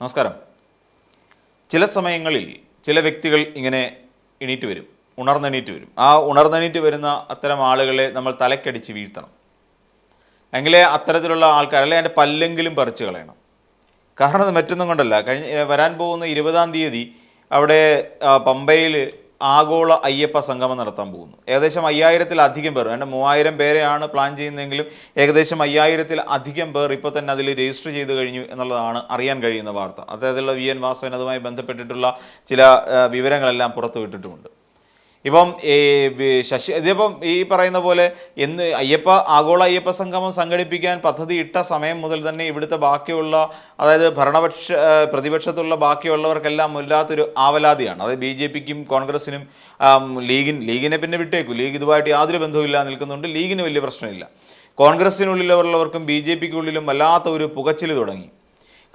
നമസ്കാരം. ചില സമയങ്ങളിൽ ചില വ്യക്തികൾ ഇങ്ങനെ എണീറ്റ് വരും ഉണർന്നെണീറ്റ് വരും. ആ ഉണർന്നെണീറ്റ് വരുന്ന അത്തരം ആളുകളെ നമ്മൾ തലക്കടിച്ച് വീഴ്ത്തണം. എങ്കിലേ അത്തരത്തിലുള്ള ആൾക്കാർ അല്ലെ അതിന്റെ പല്ലെങ്കിലും പറിച്ചു കളയണം. കാരണം അത് മറ്റൊന്നും കൊണ്ടല്ല. കഴിഞ്ഞ വരാൻ പോകുന്ന ഇരുപതാം തീയതി അവിടെ പമ്പയിൽ ആഗോള അയ്യപ്പ സംഗമം നടത്താൻ പോകുന്നു. ഏകദേശം അയ്യായിരത്തിലധികം പേർ എന്റെ മൂവായിരം പേരെയാണ് പ്ലാൻ ചെയ്യുന്നതെങ്കിലും ഏകദേശം അയ്യായിരത്തിൽ അധികം പേർ ഇപ്പോൾ തന്നെ അതിൽ രജിസ്റ്റർ ചെയ്ത് കഴിഞ്ഞു എന്നുള്ളതാണ് അറിയാൻ കഴിയുന്ന വാർത്ത. അത്തരത്തിലുള്ള വി എൻ വാസവൻ അതുമായി ബന്ധപ്പെട്ടിട്ടുള്ള ചില വിവരങ്ങളെല്ലാം പുറത്തുവിട്ടിട്ടുമുണ്ട്. ഇപ്പം ഈ ശശി ഇതിപ്പം ഈ പറയുന്ന പോലെ എന്ന് അയ്യപ്പ ആഗോള അയ്യപ്പ സംഗമം സംഘടിപ്പിക്കാൻ പദ്ധതി ഇട്ട സമയം മുതൽ തന്നെ ഇവിടുത്തെ ബാക്കിയുള്ള അതായത് ഭരണപക്ഷ പ്രതിപക്ഷത്തുള്ള ബാക്കിയുള്ളവർക്കെല്ലാം വല്ലാത്തൊരു ആവലാതിയാണ്. അതായത് ബി ജെ പിക്കും കോൺഗ്രസിനും ലീഗിൻ ലീഗിനെ പിന്നെ വിട്ടേക്കു. ലീഗ് ഇതുമായിട്ട് യാതൊരു ബന്ധവുമില്ല നിൽക്കുന്നുണ്ട്. ലീഗിന് വലിയ പ്രശ്നമില്ല. കോൺഗ്രസിനുള്ളിലുള്ളവർക്കും ബി ജെ പിക്കുള്ളിലും വല്ലാത്ത ഒരു പുകച്ചിൽ തുടങ്ങി.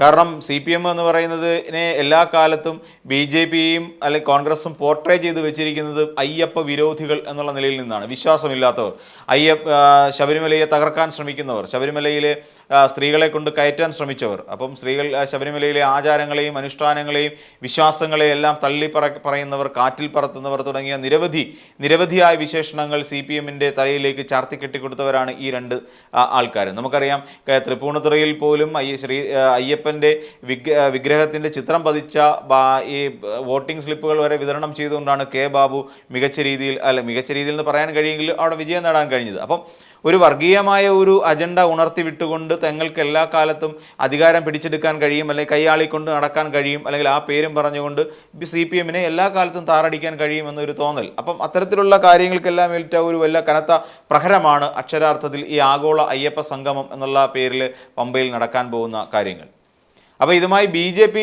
കാരണം സി പി എം എന്ന് പറയുന്നതിനെ എല്ലാ കാലത്തും ബി ജെ പിയും അല്ലെങ്കിൽ കോൺഗ്രസും പോർട്രേ ചെയ്ത് വെച്ചിരിക്കുന്നത് അയ്യപ്പ വിരോധികൾ എന്നുള്ള നിലയിൽ നിന്നാണ്. വിശ്വാസമില്ലാത്തവർ. അയ്യപ്പ ശബരിമലയെ തകർക്കാൻ ശ്രമിക്കുന്നവർ. ശബരിമലയിലെ സ്ത്രീകളെ കൊണ്ട് കയറ്റാൻ ശ്രമിച്ചവർ. അപ്പം സ്ത്രീകൾ ശബരിമലയിലെ ആചാരങ്ങളെയും അനുഷ്ഠാനങ്ങളെയും വിശ്വാസങ്ങളെയും എല്ലാം തള്ളി പറ പറയുന്നവർ കാറ്റിൽ പറത്തുന്നവർ തുടങ്ങിയ നിരവധി നിരവധിയായ വിശേഷണങ്ങൾ സി പി എമ്മിന്റെ തലയിലേക്ക് ചാർത്തി കെട്ടിക്കൊടുത്തവരാണ് ഈ രണ്ട് ആൾക്കാർ നമുക്കറിയാം തൃപ്പൂണിത്തുറയിൽ പോലും അയ്യ ശ്രീ അയ്യപ്പന്റെ വിഗ് വിഗ്രഹത്തിന്റെ ചിത്രം പതിച്ച ഈ വോട്ടിംഗ് സ്ലിപ്പുകൾ വരെ വിതരണം ചെയ്തുകൊണ്ടാണ് കെ ബാബു മികച്ച രീതിയിൽ അല്ല മികച്ച രീതിയിൽ എന്ന് പറയാൻ കഴിയുമെങ്കിൽ അവിടെ വിജയം നേടാൻ കഴിഞ്ഞത്. അപ്പം ഒരു വർഗീയമായ ഒരു അജണ്ട ഉണർത്തി വിട്ടുകൊണ്ട് തങ്ങൾക്ക് എല്ലാ കാലത്തും അധികാരം പിടിച്ചെടുക്കാൻ കഴിയും അല്ലെങ്കിൽ കൈയാളിക്കൊണ്ട് നടക്കാൻ കഴിയും അല്ലെങ്കിൽ ആ പേരും പറഞ്ഞുകൊണ്ട് സി പി എമ്മിനെ എല്ലാ കാലത്തും താറടിക്കാൻ കഴിയും എന്നൊരു തോന്നൽ. അപ്പം അത്തരത്തിലുള്ള കാര്യങ്ങൾക്കെല്ലാം ഏറ്റ ഒരു വലിയ കനത്ത പ്രഹരമാണ് അക്ഷരാർത്ഥത്തിൽ ഈ ആഗോള അയ്യപ്പ സംഗമം എന്നുള്ള പേരിൽ പമ്പയിൽ നടക്കാൻ പോകുന്ന കാര്യങ്ങൾ. അപ്പോൾ ഇതുമായി B J P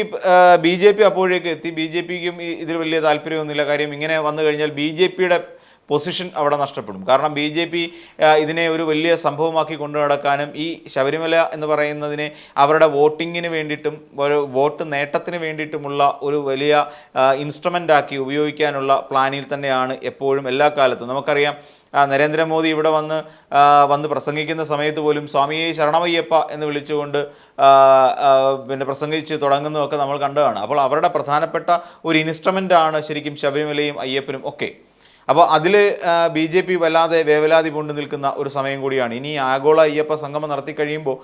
B J P അപ്പോഴേക്ക് എത്തി. ബി ജെ പിക്കും ഇതിൽ വലിയ താല്പര്യമൊന്നുമില്ല. കാര്യം ഇങ്ങനെ വന്നു കഴിഞ്ഞാൽ ബി ജെ പിയുടെ പൊസിഷൻ അവിടെ നഷ്ടപ്പെടും. കാരണം ബി ജെ പി ഇതിനെ ഒരു വലിയ സംഭവമാക്കി കൊണ്ടു നടക്കാനും ഈ ശബരിമല എന്ന് പറയുന്നതിനെ അവരുടെ വോട്ടിങ്ങിന് വേണ്ടിയിട്ടും ഒരു വോട്ട് നേട്ടത്തിന് വേണ്ടിയിട്ടുമുള്ള ഒരു വലിയ ഇൻസ്ട്രുമെന്റ് ആക്കി ഉപയോഗിക്കാനുള്ള പ്ലാനിൽ തന്നെയാണ് എപ്പോഴും എല്ലാ കാലത്തും. നമുക്കറിയാം നരേന്ദ്രമോദി ഇവിടെ വന്ന് വന്ന് പ്രസംഗിക്കുന്ന സമയത്ത് പോലും സ്വാമിയെ ശരണമയ്യപ്പ എന്ന് വിളിച്ചുകൊണ്ട് പിന്നെ പ്രസംഗിച്ച് തുടങ്ങുന്നതൊക്കെ നമ്മൾ കണ്ടതാണ്. അപ്പോൾ അവരുടെ പ്രധാനപ്പെട്ട ഒരു ഇൻസ്ട്രുമെന്റാണ് ശരിക്കും ശബരിമലയും അയ്യപ്പനും ഒക്കെ. അപ്പോൾ അതിൽ ബി ജെ പി വല്ലാതെ വേവലാതി കൊണ്ടു നിൽക്കുന്ന ഒരു സമയം കൂടിയാണ്. ഇനി ആഗോള അയ്യപ്പ സംഗമം നടത്തി കഴിയുമ്പോൾ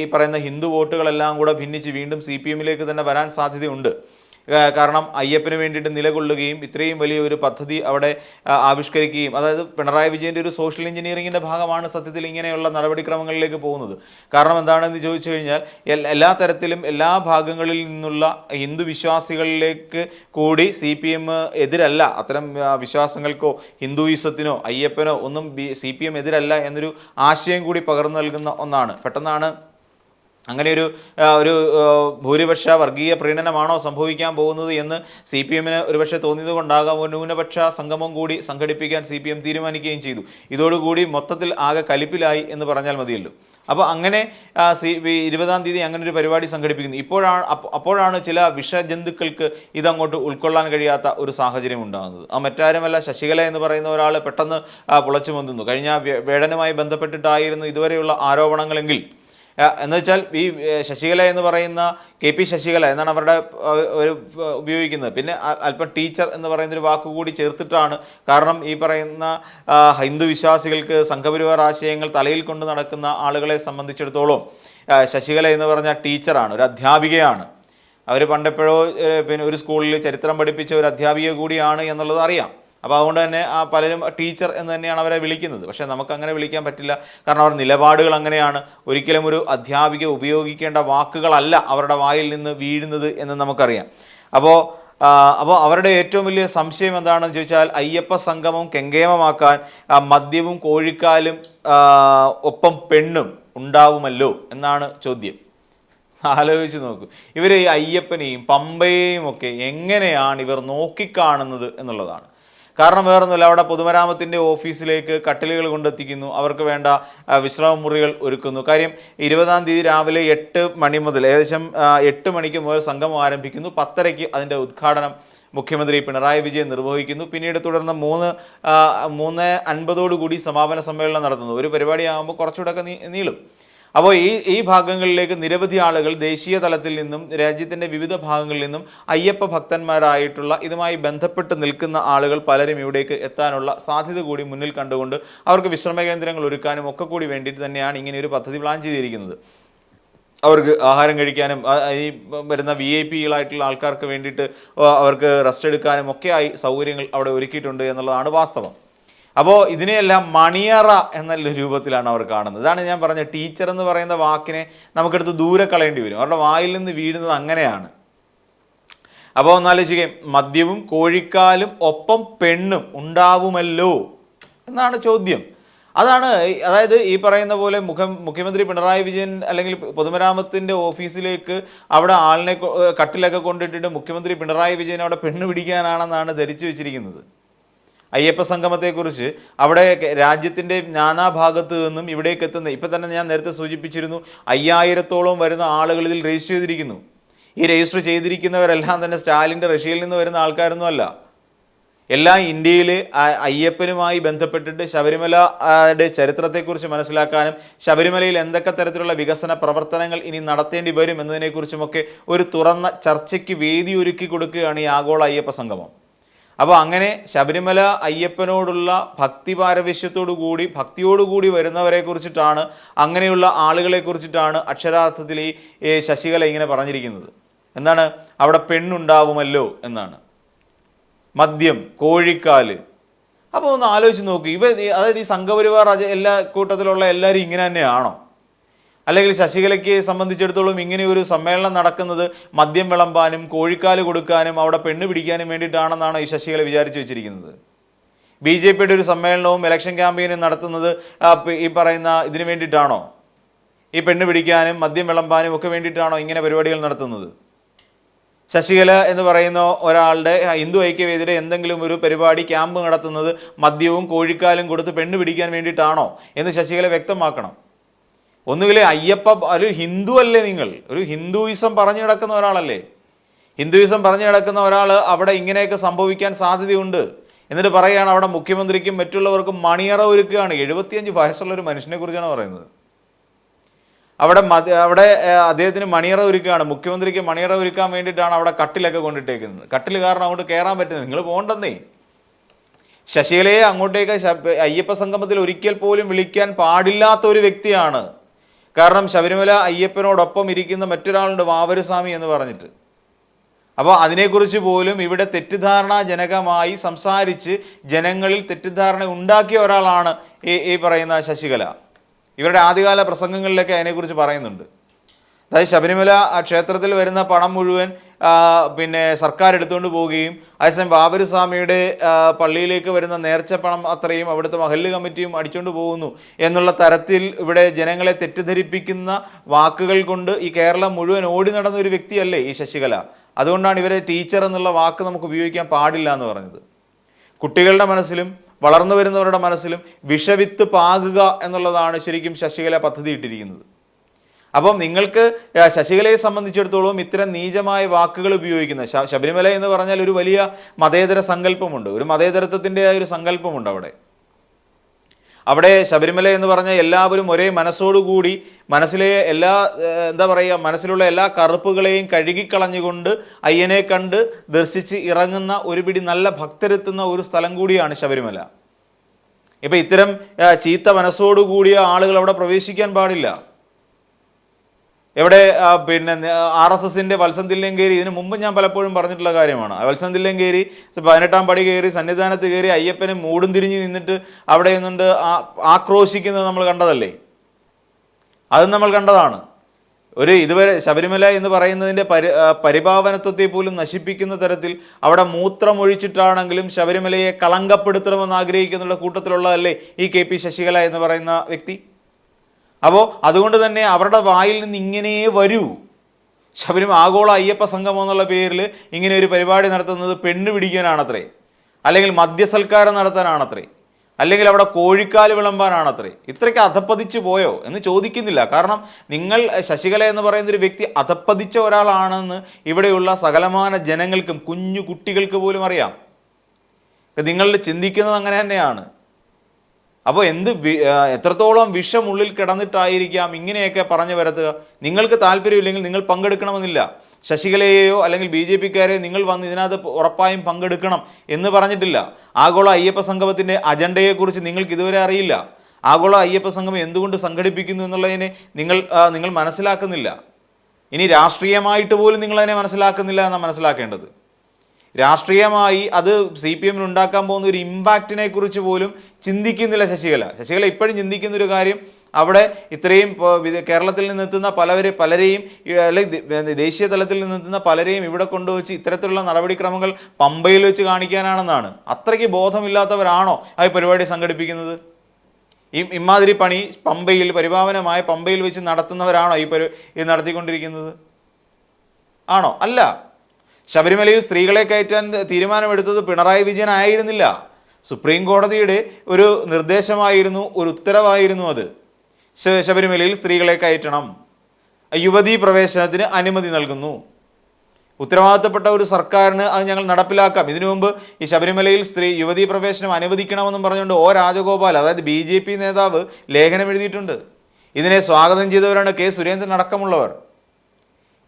ഈ പറയുന്ന ഹിന്ദു വോട്ടുകളെല്ലാം കൂടെ ഭിന്നിച്ച് വീണ്ടും സി പി എമ്മിലേക്ക് തന്നെ വരാൻ സാധ്യതയുണ്ട്. കാരണം അയ്യപ്പന് വേണ്ടിയിട്ട് നിലകൊള്ളുകയും ഇത്രയും വലിയ ഒരു പദ്ധതി അവിടെ ആവിഷ്കരിക്കുകയും അതായത് പിണറായി വിജയന്റെ ഒരു സോഷ്യൽ എഞ്ചിനീയറിങ്ങിന്റെ ഭാഗമാണ് സത്യത്തിൽ ഇങ്ങനെയുള്ള നടപടിക്രമങ്ങളിലേക്ക് പോകുന്നത്. കാരണം എന്താണെന്ന് ചോദിച്ചു കഴിഞ്ഞാൽ എല്ലാ തരത്തിലും എല്ലാ ഭാഗങ്ങളിൽ നിന്നുള്ള ഹിന്ദു വിശ്വാസികളിലേക്ക് കൂടി സി പി എം എതിരല്ല. അത്തരം വിശ്വാസങ്ങൾക്കോ ഹിന്ദുയിസത്തിനോ അയ്യപ്പനോ ഒന്നും സി പി എം എതിരല്ല എന്നൊരു ആശയം കൂടി പകർന്നു നൽകുന്ന ഒന്നാണ്. പെട്ടെന്നാണ് അങ്ങനെ ഒരു ഒരു ഭൂരിപക്ഷ വർഗീയ പ്രീണനമാണോ സംഭവിക്കാൻ പോകുന്നത് എന്ന് സി പി എമ്മിന് ഒരുപക്ഷെ തോന്നിയത് കൊണ്ടാകാം ഒരു ന്യൂനപക്ഷ സംഗമം കൂടി സംഘടിപ്പിക്കാൻ സി പി എം തീരുമാനിക്കുകയും ചെയ്തു. ഇതോടുകൂടി മൊത്തത്തിൽ ആകെ കലിപ്പിലായി എന്ന് പറഞ്ഞാൽ മതിയല്ലോ. അപ്പോൾ അങ്ങനെ സി ഇരുപതാം തീയതി അങ്ങനെ ഒരു പരിപാടി സംഘടിപ്പിക്കുന്നു. ഇപ്പോഴാണ് അപ്പ- അപ്പോഴാണ് ചില വിഷജന്തുക്കൾക്ക് ഇതങ്ങോട്ട് ഉൾക്കൊള്ളാൻ കഴിയാത്ത ഒരു സാഹചര്യം ഉണ്ടാകുന്നത്. ആ മറ്റാരുമല്ല ശശികല എന്ന് പറയുന്ന ഒരാൾ പെട്ടെന്ന് പുളച്ചു പൊന്തുന്നു കഴിഞ്ഞ വേടനുമായി ബന്ധപ്പെട്ടിട്ടായിരുന്നു ഇതുവരെയുള്ള ആരോപണങ്ങളെങ്കിൽ എന്ന് വെച്ചാൽ ഈ ശശികല എന്ന് പറയുന്ന കെ പി ശശികല എന്നാണ് അവരുടെ ഒരു ഉപയോഗിക്കുന്നത്. പിന്നെ അല്പം ടീച്ചർ എന്ന് പറയുന്ന ഒരു വാക്ക് കൂടി ചേർത്തിട്ടാണ് കാരണം ഈ പറയുന്ന ഹിന്ദു വിശ്വാസികൾക്ക് സംഘപരിവാർ ആശയങ്ങൾ തലയിൽ കൊണ്ട് നടക്കുന്ന ആളുകളെ സംബന്ധിച്ചിടത്തോളം ശശികല എന്ന് പറഞ്ഞ ടീച്ചറാണ് ഒരു അധ്യാപികയാണ്. അവർ പണ്ടെപ്പോഴോ പിന്നെ ഒരു സ്കൂളിൽ ചരിത്രം പഠിപ്പിച്ച ഒരു അധ്യാപിക കൂടിയാണ് എന്നുള്ളത് അറിയാം. അപ്പോൾ അതുകൊണ്ട് തന്നെ ആ പലരും ടീച്ചർ എന്ന് തന്നെയാണ് അവരെ വിളിക്കുന്നത്. പക്ഷേ നമുക്ക് അങ്ങനെ വിളിക്കാൻ പറ്റില്ല. കാരണം അവർ നിലപാടുകൾ അങ്ങനെയാണ്. ഒരിക്കലും ഒരു അധ്യാപിക ഉപയോഗിക്കേണ്ട വാക്കുകളല്ല അവരുടെ വായിൽ നിന്ന് വീഴുന്നത് എന്ന് നമുക്കറിയാം. അപ്പോൾ അപ്പോൾ അവരുടെ ഏറ്റവും വലിയ സംശയം എന്താണെന്ന് ചോദിച്ചാൽ അയ്യപ്പ സംഗമം കെങ്കേമമാക്കാൻ മദ്യവും കോഴിക്കാലും ഒപ്പം പെണ്ണും ഉണ്ടാവുമല്ലോ എന്നാണ് ചോദ്യം. ആലോചിച്ച് നോക്കൂ. ഇവർ ഈ അയ്യപ്പനെയും പമ്പയെയും ഒക്കെ എങ്ങനെയാണ് ഇവർ നോക്കിക്കാണുന്നത് എന്നുള്ളതാണ്. കാരണം വേറൊന്നുമില്ല. അവിടെ പൊതുമരാമത്തിന്റെ ഓഫീസിലേക്ക് കട്ടിലുകൾ കൊണ്ടെത്തിക്കുന്നു. അവർക്ക് വേണ്ട വിശ്രമ മുറികൾ ഒരുക്കുന്നു. കാര്യം ഇരുപതാം തീയതി രാവിലെ എട്ട് മണി മുതൽ ഏകദേശം എട്ട് മണിക്ക് മുതൽ സംഗമം ആരംഭിക്കുന്നു. പത്തരയ്ക്ക് അതിന്റെ ഉദ്ഘാടനം മുഖ്യമന്ത്രി പിണറായി വിജയൻ നിർവഹിക്കുന്നു. പിന്നീട് തുടർന്ന് മൂന്ന് മൂന്ന് അൻപതോടുകൂടി സമാപന സമ്മേളനം നടത്തുന്നു. ഒരു പരിപാടിയാകുമ്പോൾ കുറച്ചുകൂടെ ഒക്കെ നീളും. അപ്പോൾ ഈ ഈ ഭാഗങ്ങളിലേക്ക് നിരവധി ആളുകൾ ദേശീയ തലത്തിൽ നിന്നും രാജ്യത്തിന്റെ വിവിധ ഭാഗങ്ങളിൽ നിന്നും അയ്യപ്പ ഭക്തന്മാരായിട്ടുള്ള ഇതുമായി ബന്ധപ്പെട്ട് നിൽക്കുന്ന ആളുകൾ പലരും ഇവിടേക്ക് എത്താനുള്ള സാധ്യത കൂടി മുന്നിൽ കണ്ടുകൊണ്ട് അവർക്ക് വിശ്രമ കേന്ദ്രങ്ങൾ ഒരുക്കാനും ഒക്കെ കൂടി വേണ്ടിയിട്ട് തന്നെയാണ് ഇങ്ങനെ ഒരു പദ്ധതി പ്ലാൻ ചെയ്തിരിക്കുന്നത്. അവർക്ക് ആഹാരം കഴിക്കാനും ഈ വരുന്ന വി ഐ പികളായിട്ടുള്ള ആൾക്കാർക്ക് വേണ്ടിയിട്ട് അവർക്ക് റെസ്റ്റ് എടുക്കാനും ഒക്കെയായി സൗകര്യങ്ങൾ അവിടെ ഒരുക്കിയിട്ടുണ്ട് എന്നുള്ളതാണ് വാസ്തവം. അപ്പോൾ ഇതിനെയെല്ലാം മണിയറ എന്നുള്ള രൂപത്തിലാണ് അവർ കാണുന്നത്. ഇതാണ് ഞാൻ പറഞ്ഞ ടീച്ചർ എന്ന് പറയുന്ന വാക്കിനെ നമുക്കെടുത്ത് ദൂരെ കളയേണ്ടി വരും. അവരുടെ വായിൽ നിന്ന് വീഴുന്നത് അങ്ങനെയാണ്. അപ്പോൾ ഒന്നാലോചിക്കുകയും മദ്യവും കോഴിക്കാലും ഒപ്പം പെണ്ണും ഉണ്ടാവുമല്ലോ എന്നാണ് ചോദ്യം. അതാണ് അതായത് ഈ പറയുന്ന പോലെ മുഖം മുഖ്യമന്ത്രി പിണറായി വിജയൻ അല്ലെങ്കിൽ പൊതുമരാമത്തിന്റെ ഓഫീസിലേക്ക് അവിടെ ആളിനെ കട്ടിലൊക്കെ കൊണ്ടിട്ടിട്ട് മുഖ്യമന്ത്രി പിണറായി വിജയൻ അവിടെ പെണ്ണ് പിടിക്കാനാണെന്നാണ് ധരിച്ചു വെച്ചിരിക്കുന്നത്. അയ്യപ്പ സംഗമത്തെക്കുറിച്ച് അവിടെ രാജ്യത്തിന്റെ നാനാഭാഗത്ത് നിന്നും ഇവിടേക്ക് എത്തുന്ന ഇപ്പം തന്നെ ഞാൻ നേരത്തെ സൂചിപ്പിച്ചിരുന്നു അയ്യായിരത്തോളം വരുന്ന ആളുകൾ ഇതിൽ രജിസ്റ്റർ ചെയ്തിരിക്കുന്നു. ഈ രജിസ്റ്റർ ചെയ്തിരിക്കുന്നവരെല്ലാം തന്നെ സ്റ്റാലിന്റെ റഷ്യയിൽ നിന്ന് വരുന്ന ആൾക്കാരൊന്നും അല്ല. എല്ലാ ഇന്ത്യയിൽ അയ്യപ്പനുമായി ബന്ധപ്പെട്ടിട്ട് ശബരിമലയുടെ ചരിത്രത്തെക്കുറിച്ച് മനസ്സിലാക്കാനും ശബരിമലയിൽ എന്തൊക്കെ തരത്തിലുള്ള വികസന പ്രവർത്തനങ്ങൾ ഇനി നടത്തേണ്ടി വരും എന്നതിനെക്കുറിച്ചുമൊക്കെ ഒരു തുറന്ന ചർച്ചയ്ക്ക് വേദി ഒരുക്കി കൊടുക്കുകയാണ് ഈ ആഗോള അയ്യപ്പ സംഗമം. അപ്പോൾ അങ്ങനെ ശബരിമല അയ്യപ്പനോടുള്ള ഭക്തി പാരവശ്യത്തോടു കൂടി ഭക്തിയോടുകൂടി വരുന്നവരെ കുറിച്ചിട്ടാണ് അങ്ങനെയുള്ള ആളുകളെ കുറിച്ചിട്ടാണ് അക്ഷരാർത്ഥത്തിൽ ഈ ശശികല ഇങ്ങനെ പറഞ്ഞിരിക്കുന്നത്. എന്താണ്? അവിടെ പെണ്ണുണ്ടാവുമല്ലോ എന്നാണ്. മദ്യം കോഴിക്കാൽ. അപ്പോൾ ഒന്ന് ആലോചിച്ച് നോക്കൂ. ഇവ അതായത് ഈ സംഘപരിവാർ എല്ലാ കൂട്ടത്തിലുള്ള എല്ലാവരും ഇങ്ങനെ തന്നെയാണോ? അല്ലെങ്കിൽ ശശികലയ്ക്ക് സംബന്ധിച്ചിടത്തോളം ഇങ്ങനെ ഒരു സമ്മേളനം നടക്കുന്നത് മദ്യം വിളമ്പാനും കോഴിക്കാൽ കൊടുക്കാനും അവിടെ പെണ്ണ് പിടിക്കാനും വേണ്ടിയിട്ടാണെന്നാണ് ഈ ശശികല വിചാരിച്ചു വെച്ചിരിക്കുന്നത്. ബി ജെ പിയുടെ ഒരു സമ്മേളനവും ഇലക്ഷൻ ക്യാമ്പയിനും നടത്തുന്നത് ഈ പറയുന്ന ഇതിനു വേണ്ടിയിട്ടാണോ? ഈ പെണ്ണ് പിടിക്കാനും മദ്യം വിളമ്പാനും ഒക്കെ വേണ്ടിയിട്ടാണോ ഇങ്ങനെ പരിപാടികൾ നടത്തുന്നത്? ശശികല എന്ന് പറയുന്ന ഒരാളുടെ ഹിന്ദു ഐക്യവേദിയുടെ എന്തെങ്കിലും ഒരു പരിപാടി ക്യാമ്പ് നടത്തുന്നത് മദ്യവും കോഴിക്കാലും കൊടുത്ത് പെണ്ണ് പിടിക്കാൻ വേണ്ടിയിട്ടാണോ എന്ന് ശശികല വ്യക്തമാക്കണം. ഒന്നുകിൽ അയ്യപ്പ ഒരു ഹിന്ദു അല്ലേ നിങ്ങൾ? ഒരു ഹിന്ദുയിസം പറഞ്ഞു കിടക്കുന്ന ഒരാളല്ലേ? ഹിന്ദുയിസം പറഞ്ഞു കിടക്കുന്ന ഒരാൾ അവിടെ ഇങ്ങനെയൊക്കെ സംഭവിക്കാൻ സാധ്യതയുണ്ട്. എന്നിട്ട് പറയുകയാണ് അവിടെ മുഖ്യമന്ത്രിക്കും മറ്റുള്ളവർക്കും മണിയറ ഒരുക്കുകയാണ്. എഴുപത്തിയഞ്ച് വയസ്സുള്ള ഒരു മനുഷ്യനെ കുറിച്ചാണ് പറയുന്നത്. അവിടെ മത അവിടെ അദ്ദേഹത്തിന് മണിയറ ഒരുക്കുകയാണ്. മുഖ്യമന്ത്രിക്ക് മണിയറ ഒരുക്കാൻ വേണ്ടിയിട്ടാണ് അവിടെ കട്ടിലൊക്കെ കൊണ്ടിട്ടേക്കുന്നത്. കട്ടിൽ കാരണം അങ്ങോട്ട് കയറാൻ പറ്റുന്നത് നിങ്ങൾ പോകണ്ടെന്നേ. ശശികലയെ അങ്ങോട്ടേക്ക് അയ്യപ്പ സംഗമത്തിൽ ഒരിക്കൽ പോലും വിളിക്കാൻ പാടില്ലാത്ത ഒരു വ്യക്തിയാണ് കാരണം ശബരിമല അയ്യപ്പനോടൊപ്പം ഇരിക്കുന്ന മറ്റൊരാളുണ്ട് വാവരുസ്വാമി എന്ന് പറഞ്ഞിട്ട്. അപ്പോൾ അതിനെക്കുറിച്ച് പോലും ഇവിടെ തെറ്റിദ്ധാരണാജനകമായി സംസാരിച്ച് ജനങ്ങളിൽ തെറ്റിദ്ധാരണ ഉണ്ടാക്കിയ ഒരാളാണ് ഈ ഈ പറയുന്ന ശശികല. ഇവരുടെ ആദ്യകാല പ്രസംഗങ്ങളിലൊക്കെ അതിനെക്കുറിച്ച് പറയുന്നുണ്ട്. അതായത് ശബരിമല ക്ഷേത്രത്തിൽ വരുന്ന പണം മുഴുവൻ പിന്നെ സർക്കാർ എടുത്തുകൊണ്ട് പോവുകയും അതേസമയം ബാബരുസ്വാമിയുടെ സ്വാമിയുടെ പള്ളിയിലേക്ക് വരുന്ന നേർച്ച പണം അത്രയും അവിടുത്തെ മഹല്ല് കമ്മിറ്റിയും അടിച്ചുകൊണ്ട് പോകുന്നു എന്നുള്ള തരത്തിൽ ഇവിടെ ജനങ്ങളെ തെറ്റിദ്ധരിപ്പിക്കുന്ന വാക്കുകൾ കൊണ്ട് ഈ കേരളം മുഴുവൻ ഓടി നടന്ന ഒരു വ്യക്തിയല്ലേ ഈ ശശികല. അതുകൊണ്ടാണ് ഇവരെ ടീച്ചർ എന്നുള്ള വാക്ക് നമുക്ക് ഉപയോഗിക്കാൻ പാടില്ല എന്ന് പറഞ്ഞത്. കുട്ടികളുടെ മനസ്സിലും വളർന്നു വരുന്നവരുടെ മനസ്സിലും വിഷവിത്ത് പാകുക എന്നുള്ളതാണ് ശരിക്കും ശശികല പദ്ധതി ഇട്ടിരിക്കുന്നത് അപ്പം നിങ്ങൾക്ക് ശശികലയെ സംബന്ധിച്ചിടത്തോളം ഇത്തരം നീചമായ വാക്കുകൾ ഉപയോഗിക്കുന്ന ശബരിമല എന്ന് പറഞ്ഞാൽ ഒരു വലിയ മതേതര സങ്കല്പമുണ്ട് ഒരു മതേതരത്വത്തിന്റെതായ ഒരു സങ്കല്പമുണ്ട് അവിടെ. അവിടെ ശബരിമല എന്ന് പറഞ്ഞാൽ എല്ലാവരും ഒരേ മനസ്സോടുകൂടി മനസ്സിലെ എല്ലാ എന്താ പറയുക മനസ്സിലുള്ള എല്ലാ കറുപ്പുകളെയും കഴുകിക്കളഞ്ഞുകൊണ്ട് അയ്യനെ കണ്ട് ദർശിച്ച് ഇറങ്ങുന്ന ഒരു പിടി നല്ല ഭക്തരെത്തുന്ന ഒരു സ്ഥലം കൂടിയാണ് ശബരിമല. ഇപ്പം ഇത്തരം ചീത്ത മനസ്സോടുകൂടിയ ആളുകൾ അവിടെ പ്രവേശിക്കാൻ പാടില്ല. എവിടെ പിന്നെ ആർ എസ് എസിന്റെ വത്സൻ തില്ലങ്കേരി ഇതിനു മുമ്പ് ഞാൻ പലപ്പോഴും പറഞ്ഞിട്ടുള്ള കാര്യമാണ്. വത്സൻ തില്ലങ്കേരി പതിനെട്ടാം പടി കയറി സന്നിധാനത്ത് കയറി അയ്യപ്പനെ മൂടും തിരിഞ്ഞ് നിന്നിട്ട് അവിടെ നിന്നുകൊണ്ട് ആക്രോശിക്കുന്നത് നമ്മൾ കണ്ടതല്ലേ? അതും നമ്മൾ കണ്ടതാണ്. ഒരു ഇതുവരെ ശബരിമല എന്ന് പറയുന്നതിന്റെ പരി പരിഭാവനത്വത്തെ പോലും നശിപ്പിക്കുന്ന തരത്തിൽ അവിടെ മൂത്രമൊഴിച്ചിട്ടാണെങ്കിലും ശബരിമലയെ കളങ്കപ്പെടുത്തണമെന്ന് ആഗ്രഹിക്കുന്നുള്ള കൂട്ടത്തിലുള്ളതല്ലേ ഈ കെ പി ശശികല എന്ന് പറയുന്ന വ്യക്തി? അപ്പോൾ അതുകൊണ്ട് തന്നെ അവരുടെ വായിൽ നിന്ന് ഇങ്ങനെ വരൂ. ശബരിമല ആഗോള അയ്യപ്പ സംഗമം എന്നുള്ള പേരിൽ ഇങ്ങനെ ഒരു പരിപാടി നടത്തുന്നത് പെണ്ണ് പിടിക്കാനാണത്രേ. അല്ലെങ്കിൽ മദ്യസൽക്കാരം നടത്താനാണത്രേ. അല്ലെങ്കിൽ അവിടെ കോഴിക്കാൽ വിളമ്പാനാണത്രേ. ഇത്രയ്ക്ക് അധപ്പതിച്ചു പോയോ എന്ന് ചോദിക്കുന്നില്ല. കാരണം നിങ്ങൾ ശശികല എന്ന് പറയുന്ന ഒരു വ്യക്തി അധപ്പതിച്ച ഒരാളാണെന്ന് ഇവിടെയുള്ള സകലമാന ജനങ്ങൾക്കും കുഞ്ഞു കുട്ടികൾക്ക് പോലും അറിയാം. നിങ്ങൾ ചിന്തിക്കുന്നത് അങ്ങനെ തന്നെയാണ്. അപ്പോൾ എന്ത് എത്രത്തോളം വിഷം ഉള്ളിൽ കിടന്നിട്ടായിരിക്കാം ഇങ്ങനെയൊക്കെ പറഞ്ഞു വരത്തുക? നിങ്ങൾക്ക് താല്പര്യമില്ലെങ്കിൽ നിങ്ങൾ പങ്കെടുക്കണമെന്നില്ല. ശശികലയെയോ അല്ലെങ്കിൽ ബി ജെ പിക്കാരെയോ നിങ്ങൾ വന്ന് ഇതിനകത്ത് ഉറപ്പായും പങ്കെടുക്കണം എന്ന് പറഞ്ഞിട്ടില്ല. ആഗോള അയ്യപ്പ സംഗമത്തിന്റെ അജണ്ടയെക്കുറിച്ച് നിങ്ങൾക്ക് ഇതുവരെ അറിയില്ല. ആഗോള അയ്യപ്പ സംഗമം എന്തുകൊണ്ട് സംഘടിപ്പിക്കുന്നു എന്നുള്ളതിനെ നിങ്ങൾ നിങ്ങൾ മനസ്സിലാക്കുന്നില്ല. ഇനി രാഷ്ട്രീയമായിട്ട് പോലും നിങ്ങളതിനെ മനസ്സിലാക്കുന്നില്ല എന്നാണ് മനസ്സിലാക്കേണ്ടത്. രാഷ്ട്രീയമായി അത് സി പി എമ്മിന് ഉണ്ടാക്കാൻ പോകുന്ന ഒരു ഇമ്പാക്റ്റിനെ കുറിച്ച് പോലും ചിന്തിക്കുന്നില്ല ശശികല. ശശികല ഇപ്പോഴും ചിന്തിക്കുന്ന ഒരു കാര്യം അവിടെ ഇത്രയും കേരളത്തിൽ നിന്നെത്തുന്ന പലവരെ പലരെയും അല്ലെങ്കിൽ ദേശീയ തലത്തിൽ നിന്നെത്തുന്ന പലരെയും ഇവിടെ കൊണ്ടുവച്ച് ഇത്തരത്തിലുള്ള നടപടിക്രമങ്ങൾ പമ്പയിൽ വെച്ച് കാണിക്കാനാണെന്നാണ്. അത്രയ്ക്ക് ബോധമില്ലാത്തവരാണോ ആ പരിപാടി സംഘടിപ്പിക്കുന്നത്? ഈ ഇമാതിരി പണി പമ്പയിൽ പരിഭാവനമായ പമ്പയിൽ വെച്ച് നടത്തുന്നവരാണോ ഈ പരി ഇത് നടത്തിക്കൊണ്ടിരിക്കുന്നത്? ആണോ? അല്ല. ശബരിമലയിൽ സ്ത്രീകളെ കയറ്റാൻ തീരുമാനമെടുത്തത് പിണറായി വിജയൻ ആയിരുന്നില്ല സുപ്രീം കോടതിയുടെ ഒരു നിർദ്ദേശമായിരുന്നു ഒരു ഉത്തരവായിരുന്നു അത്. ശബരിമലയിൽ സ്ത്രീകളെ കയറ്റണം. യുവതീ പ്രവേശനത്തിന് അനുമതി നൽകുന്നു. ഉത്തരവാദിത്തപ്പെട്ട ഒരു സർക്കാരിന് അത് ഞങ്ങൾ നടപ്പിലാക്കാം. ഇതിനു മുമ്പ് ഈ ശബരിമലയിൽ സ്ത്രീ യുവതീ പ്രവേശനം അനുവദിക്കണമെന്നും പറഞ്ഞുകൊണ്ട് ഒ രാജഗോപാൽ അതായത് ബി നേതാവ് ലേഖനം എഴുതിയിട്ടുണ്ട്. ഇതിനെ സ്വാഗതം ചെയ്തവരാണ് കെ സുരേന്ദ്രൻ അടക്കമുള്ളവർ.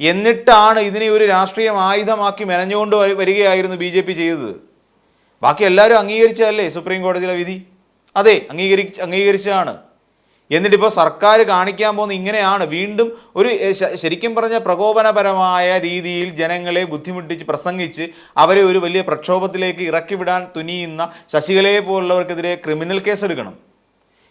എന്നിട്ടാണ് ഇതിനെ ഒരു രാഷ്ട്രീയം ആയുധമാക്കി മെനഞ്ഞുകൊണ്ട് വരികയായിരുന്നു ബി ജെ പി ചെയ്തത്. ബാക്കി എല്ലാവരും അംഗീകരിച്ചതല്ലേ സുപ്രീം കോടതിയിലെ വിധി? അതെ അംഗീകരി അംഗീകരിച്ചതാണ്. എന്നിട്ടിപ്പോൾ സർക്കാർ കാണിക്കാൻ പോകുന്ന ഇങ്ങനെയാണ്. വീണ്ടും ഒരു ശരിക്കും പറഞ്ഞ പ്രകോപനപരമായ രീതിയിൽ ജനങ്ങളെ ബുദ്ധിമുട്ടിച്ച് പ്രസംഗിച്ച് അവരെ ഒരു വലിയ പ്രക്ഷോഭത്തിലേക്ക് ഇറക്കിവിടാൻ തുനിയുന്ന ശശികലയെ പോലുള്ളവർക്കെതിരെ ക്രിമിനൽ കേസെടുക്കണം.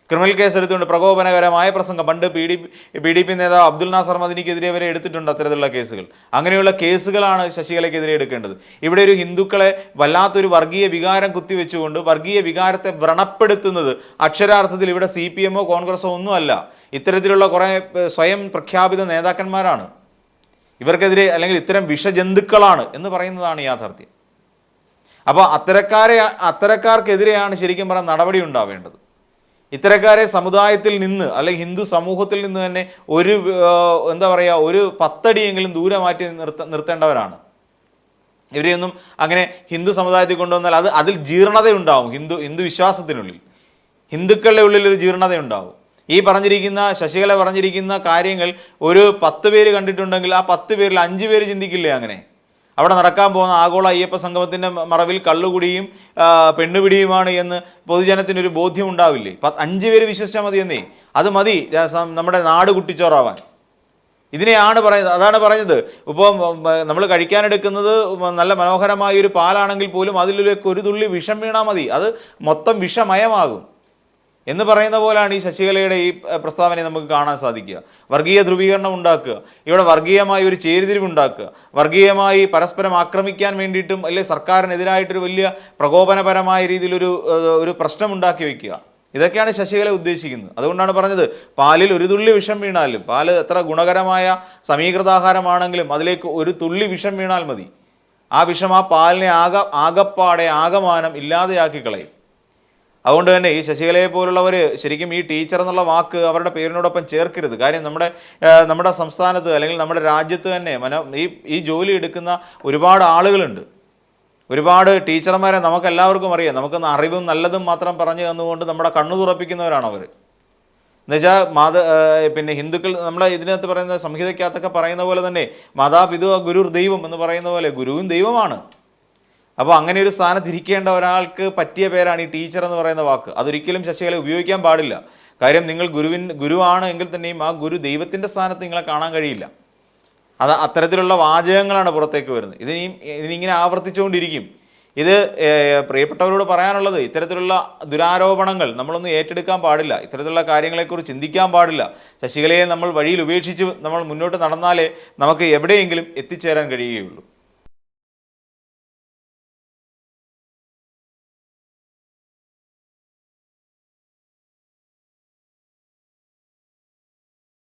ക്രിമിനൽ കേസ് എടുത്തുകൊണ്ട് പ്രകോപനകരമായ പ്രസംഗം പണ്ട് P D P D P നേതാവ് അബ്ദുൽ നാസർ മദിനിക്കെതിരെ വരെ എടുത്തിട്ടുണ്ട് അത്തരത്തിലുള്ള കേസുകൾ. അങ്ങനെയുള്ള കേസുകളാണ് ശശികലയ്ക്കെതിരെ എടുക്കേണ്ടത്. ഇവിടെ ഒരു ഹിന്ദുക്കളെ വല്ലാത്തൊരു വർഗീയ വികാരം കുത്തിവെച്ചുകൊണ്ട് വർഗീയ വികാരത്തെ വ്രണപ്പെടുത്തുന്നത് അക്ഷരാർത്ഥത്തിൽ ഇവിടെ സി പി എമ്മോ കോൺഗ്രസോ ഒന്നുമല്ല ഇത്തരത്തിലുള്ള കുറേ സ്വയം പ്രഖ്യാപിത നേതാക്കന്മാരാണ്. ഇവർക്കെതിരെ അല്ലെങ്കിൽ ഇത്തരം വിഷജന്തുക്കളാണ് എന്ന് പറയുന്നതാണ് യാഥാർത്ഥ്യം. അപ്പോൾ അത്തരക്കാരെ അത്തരക്കാർക്കെതിരെയാണ് ശരിക്കും പറഞ്ഞാൽ നടപടി ഉണ്ടാവേണ്ടത്. ഇത്തരക്കാരെ സമുദായത്തിൽ നിന്ന് അല്ലെങ്കിൽ ഹിന്ദു സമൂഹത്തിൽ നിന്ന് തന്നെ ഒരു എന്താ പറയുക ഒരു പത്തടിയെങ്കിലും ദൂരെ മാറ്റി നിർത്ത നിർത്തേണ്ടവരാണ്. ഇവരെയൊന്നും അങ്ങനെ ഹിന്ദു സമുദായത്തിൽ കൊണ്ടുവന്നാൽ അത് അതിൽ ജീർണതയുണ്ടാവും ഹിന്ദു ഹിന്ദു വിശ്വാസത്തിനുള്ളിൽ. ഹിന്ദുക്കളുടെ ഉള്ളിൽ ഒരു ജീർണതയുണ്ടാവും. ഈ പറഞ്ഞിരിക്കുന്ന ശശികല പറഞ്ഞിരിക്കുന്ന കാര്യങ്ങൾ ഒരു പത്ത് പേര് കണ്ടിട്ടുണ്ടെങ്കിൽ ആ പത്ത് പേരിൽ അഞ്ച് പേര് ചിന്തിക്കില്ലേ അങ്ങനെ? അവിടെ നടക്കാൻ പോകുന്ന ആഗോള അയ്യപ്പ സംഗമത്തിന്റെ മറവിൽ കള്ളുകുടിയും പെണ്ണുപിടിയുമാണ് എന്ന് പൊതുജനത്തിനൊരു ബോധ്യം ഉണ്ടാവില്ലേ? അഞ്ച് പേര് വിശ്വസിച്ചാൽ മതി എന്നേ. അത് മതി നമ്മുടെ നാട് കുട്ടിച്ചോറാവാൻ. ഇതിനെയാണ് പറയുന്നത് അതാണ് പറഞ്ഞത്. ഇപ്പോൾ നമ്മൾ കഴിക്കാനെടുക്കുന്നത് നല്ല മനോഹരമായ ഒരു പാലാണെങ്കിൽ പോലും അതിലൊരു ഒരു തുള്ളി വിഷം വീണാൽ മതി. അത് മൊത്തം വിഷമയമാകും. എന്ന് പറയുന്ന പോലാണ് ഈ ശശികലയുടെ ഈ പ്രസ്താവനയെ നമുക്ക് കാണാൻ സാധിക്കുക. വർഗീയ ധ്രുവീകരണം ഉണ്ടാക്കുക. ഇവിടെ വർഗീയമായി ഒരു ചേരിതിരിവ് ഉണ്ടാക്കുക. വർഗീയമായി പരസ്പരം ആക്രമിക്കാൻ വേണ്ടിയിട്ടും അല്ലെ സർക്കാരിനെതിരായിട്ടൊരു വലിയ പ്രകോപനപരമായ രീതിയിലൊരു ഒരു പ്രശ്നം ഉണ്ടാക്കി വയ്ക്കുക ഇതൊക്കെയാണ് ശശികല ഉദ്ദേശിക്കുന്നത്. അതുകൊണ്ടാണ് പറഞ്ഞത് പാലിൽ ഒരു തുള്ളി വിഷം വീണാലും പാൽ എത്ര ഗുണകരമായ സമീകൃതാഹാരമാണെങ്കിലും അതിലേക്ക് ഒരു തുള്ളി വിഷം വീണാൽ മതി. ആ വിഷം ആ പാലിനെ ആക ആകപ്പാടെ ആകമാനം ഇല്ലാതെയാക്കി കളയും. അതുകൊണ്ട് തന്നെ ഈ ശശികലയെ പോലുള്ളവർ ശരിക്കും ഈ ടീച്ചർ എന്നുള്ള വാക്ക് അവരുടെ പേരിനോടൊപ്പം ചേർക്കരുത്. കാര്യം നമ്മുടെ നമ്മുടെ സംസ്ഥാനത്ത് അല്ലെങ്കിൽ നമ്മുടെ രാജ്യത്ത് തന്നെ മന ഈ ഈ ജോലി എടുക്കുന്ന ഒരുപാട് ആളുകളുണ്ട്. ഒരുപാട് ടീച്ചർമാരെ നമുക്ക് എല്ലാവർക്കും അറിയാം. നമുക്ക് അറിവും നല്ലതും മാത്രം പറഞ്ഞു തന്നുകൊണ്ട് നമ്മുടെ കണ്ണു തുറപ്പിക്കുന്നവരാണ് അവർ എന്നുവെച്ചാൽ മാത പിന്നെ ഹിന്ദുക്കൾ നമ്മളെ ഇതിനകത്ത് പറയുന്ന സംഹിതയ്ക്കകത്തൊക്കെ പറയുന്ന പോലെ തന്നെ മാതാപിതാ ഗുരുർ ദൈവം എന്ന് പറയുന്ന പോലെ ഗുരുവും ദൈവമാണ്. അപ്പോൾ അങ്ങനെ ഒരു സ്ഥാനത്ത് ഇരിക്കേണ്ട ഒരാൾക്ക് പറ്റിയ പേരാണ് ഈ ടീച്ചർ എന്ന് പറയുന്ന വാക്ക്. അതൊരിക്കലും ശശികല ഉപയോഗിക്കാൻ പാടില്ല. കാര്യം നിങ്ങൾ ഗുരുവിൻ ഗുരുവാണ് എങ്കിൽ തന്നെയും ആ ഗുരു ദൈവത്തിന്റെ സ്ഥാനത്ത് നിങ്ങളെ കാണാൻ കഴിയില്ല. അത് അത്തരത്തിലുള്ള വാചകങ്ങളാണ് പുറത്തേക്ക് വരുന്നത്. ഇതിനിയും ഇതിനിങ്ങനെ ആവർത്തിച്ചുകൊണ്ടിരിക്കും. ഇത് പ്രിയപ്പെട്ടവരോട് പറയാനുള്ളത് ഇത്തരത്തിലുള്ള ദുരാരോപണങ്ങൾ നമ്മളൊന്നും ഏറ്റെടുക്കാൻ പാടില്ല. ഇത്തരത്തിലുള്ള കാര്യങ്ങളെക്കുറിച്ച് ചിന്തിക്കാൻ പാടില്ല. ശശികലയെ നമ്മൾ വഴിയിൽ ഉപേക്ഷിച്ച് നമ്മൾ മുന്നോട്ട് നടന്നാലേ നമുക്ക് എവിടെയെങ്കിലും എത്തിച്ചേരാൻ കഴിയുകയുള്ളൂ.